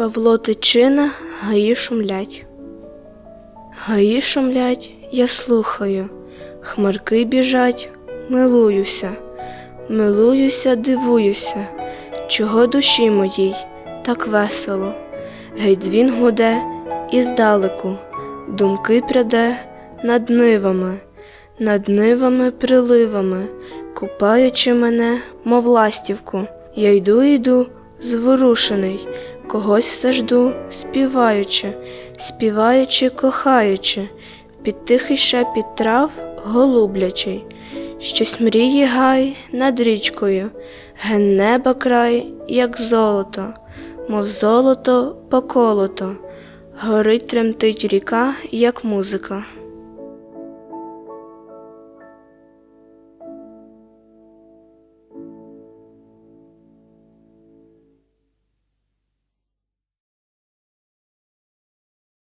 Павло Тичина, гаї шумлять. Гаї шумлять, я слухаю, хмарки біжать, милуюся, милуюся, дивуюся, чого душі моїй так весело. Гей гуде і здалеку, думки пряде над нивами, над нивами приливами, купаючи мене, мов ластівку. Я йду, йду, зворушений, когось все жду, співаючи, співаючи, кохаючи, під тихий шепіт трав голублячий, щось мріє гай над річкою, ген неба край, як золото, мов золото поколото, горить тремтить ріка, як музика.